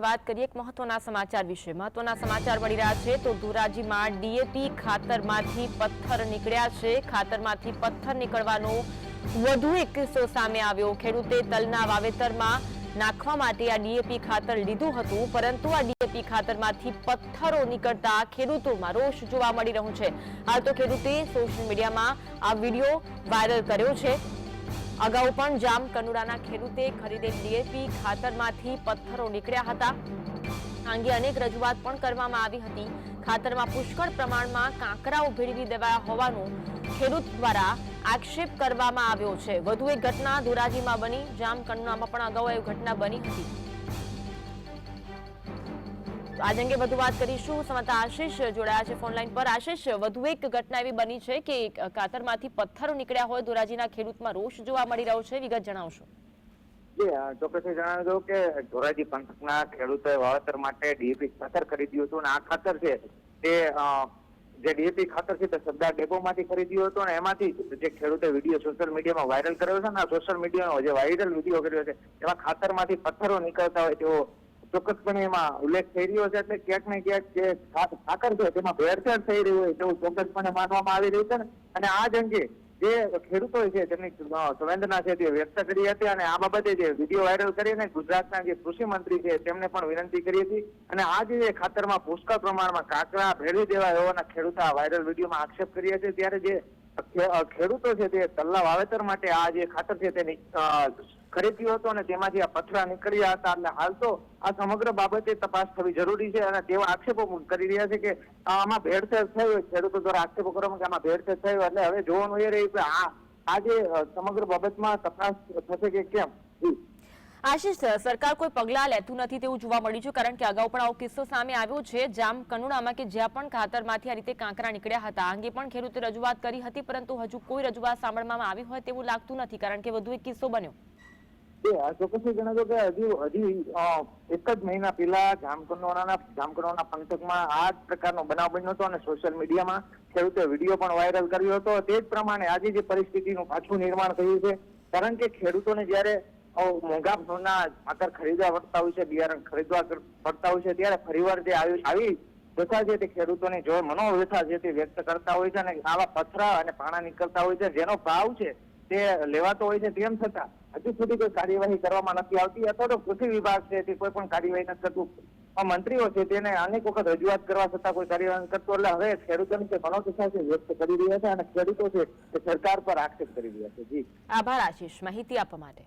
વાત કરીએ મહત્વના સમાચાર વિશે. મહત્વના સમાચાર મળી રહ્યા છે તો ધોરાજીમાં ડીએપી ખાતરમાંથી પથ્થર નીકળ્યા છે. ખાતરમાંથી પથ્થર નીકળવાનો વધુ એક કિસ્સો સામે આવ્યો. ખેડૂતે તલના વાવેતરમાં નાખવા માટે આ ડીએપી ખાતર લીધું હતું, પરંતુ આ ડીએપી ખાતરમાંથી પથ્થરો નીકળતા ખેડૂતોમાં રોષ જોવા મળી રહ્યો છે. હાલ તો ખેડૂતે સોશિયલ મીડિયામાં આ વીડિયો વાયરલ કર્યો છે. અગાઉ પણ જામ કનુડાના ખેડૂતે ખરીદેલ ડીએપી ખાતરમાંથી પથ્થરો નીકળ્યા હતા. આ અંગે અનેક રજૂઆત પણ કરવામાં આવી હતી. ખાતરમાં પુષ્કળ પ્રમાણમાં કાંકરાઓ ભેળવી દેવાયા હોવાનું ખેડૂત દ્વારા આક્ષેપ કરવામાં આવ્યો છે. વધુ એક ઘટના ધોરાજીમાં બની. જામ કનુડામાં પણ અગાઉ એવી ઘટના બની હતી. તો આજ અંગે વધુ વાત કરીશું. સમતા આશીષ જોડાયા છે ફોનલાઈન પર. આશીષ, વધુ એક ઘટના એવી બની છે કે કાતરમાંથી પથ્થરો નીકળ્યા હોય, ધોરાજીના ખેડૂતમાં રોષ જોવા મળી રહ્યો છે. વિગત જણાવશો. જી દઉં કે ધોરાજી પંથકના ખેડૂતોએ વાવેતર માટે ડીએપી ખાતર ખરીદ્યું હતું આ ખાતર છે તે ડીએપી ખાતર છે તે ડેપોમાંથી ખરીદ્યું હતું અને એમાંથી જે ખેડૂતે વીડિયો સોશિયલ મીડિયામાં વાયરલ કર્યો છે ને, આ સોશિયલ મીડિયાનો જે વાયરલ વીડિયો કર્યો છે એમાં ખાતરમાંથી પથ્થરો નીકળતા હોય તેવો ચોક્કસપણે એમાં ઉલ્લેખ થઈ રહ્યો છે એટલે ક્યાંક ને ક્યાંક જે ખાતર છે તેમાં ભેળસેળ થઈ રહ્યું હોય તેવું ચોક્કસપણે માનવામાં આવી રહ્યું છે અને આ જ અંગે જે ખેડૂતો છે તેમની સંવેદના છે તે વ્યક્ત કરી હતી અને આ બાબતે જે વીડિયો વાયરલ કરીને ગુજરાતના જે કૃષિ મંત્રી છે તેમને પણ વિનંતી કરી હતી. અને આ જે ખાતરમાં પુષ્કળ પ્રમાણમાં કાકરા ભેળવી દેવા એવાના ખેડૂતો વાયરલ વિડીયોમાં આક્ષેપ કર્યા છે. ત્યારે જે ખેડૂતો છે તે તલના વાવેતર માટે આ જે ખાતર છે તેની ખરીદ્યું હતું અને તેમાંથી આ પથરા નીકળ્યા હતા. એટલે હાલ તો આ સમગ્ર બાબતે તપાસ થવી જરૂરી છે અને તેવા આક્ષેપો કરી રહ્યા છે કે આમાં ભેળસેળ થયો ખેડૂતો દ્વારા આક્ષેપો કરવામાં કે આમાં ભેળસેળ થયો એટલે હવે જોવાનું એ રહ્યું કે આ આ જે સમગ્ર બાબતમાં તપાસ થશે કે કેમ. આશીષ, સરકાર કોઈ પગલાં લેતું નથી તેવું જોવા મળ્યું છે, કારણ કે અગાઉ પણ આવો કિસ્સો સામે આવ્યો છે. જામ કનુડામાં કે જ્યાં પણ ખાતરમાંથી આ રીતે કાંકરા નીકળ્યા હતા અંગે પણ ખેડૂતે રજૂઆત કરી હતી, પરંતુ હજુ કોઈ રજૂઆત સાંભળવામાં આવી હોય તેવું લાગતું નથી, કારણ કે વધુ એક કિસ્સો બન્યો. આ ચોક્કસથી જણાવ્યું કે હજી હજી એક જ મહિના પહેલા જામકંડોરણાના જામકંડોરણા પંથકમાં આ જ પ્રકારનો બનાવ બન્યો હતો અને સોશિયલ મીડિયામાં ખેડૂતે વીડિયો પણ વાયરલ કર્યો હતો. તે જ પ્રમાણે આજે જે પરિસ્થિતિનું પાછું નિર્માણ થયું છે, કારણ કે ખેડૂતોને જ્યારે મોંઘા ભાવના ખાતર ખરીદવા પડતા હોય છે, બિયારણ ખરીદવા પડતા હોય છે, ત્યારે ફરીવાર જે આવી વ્યથા છે તે ખેડૂતોની જો મનોવ્યથા છે તે વ્યક્ત કરતા હોય છે અને આવા પથરા અને પાણા નીકળતા હોય છે, જેનો ભાવ છે તે લેવાતો હોય છે, તેમ છતાં હજુ સુધી કોઈ કાર્યવાહી કરવામાં નથી આવતી. અથવા તો કૃષિ વિભાગ છે તે કોઈ પણ કાર્યવાહી નથી કરતું. મંત્રીઓ છે તેને અનેક વખત રજૂઆત કરવા છતાં કોઈ કાર્યવાહી કરતું. એટલે હવે ખેડૂતોની જે મનોદશા છે વ્યક્ત કરી રહ્યા છે અને ખેડૂતો છે તે સરકાર પર આક્ષેપ કરી રહ્યા છે. જી. આભાર આશીષ. માહિતી આપવા માટે.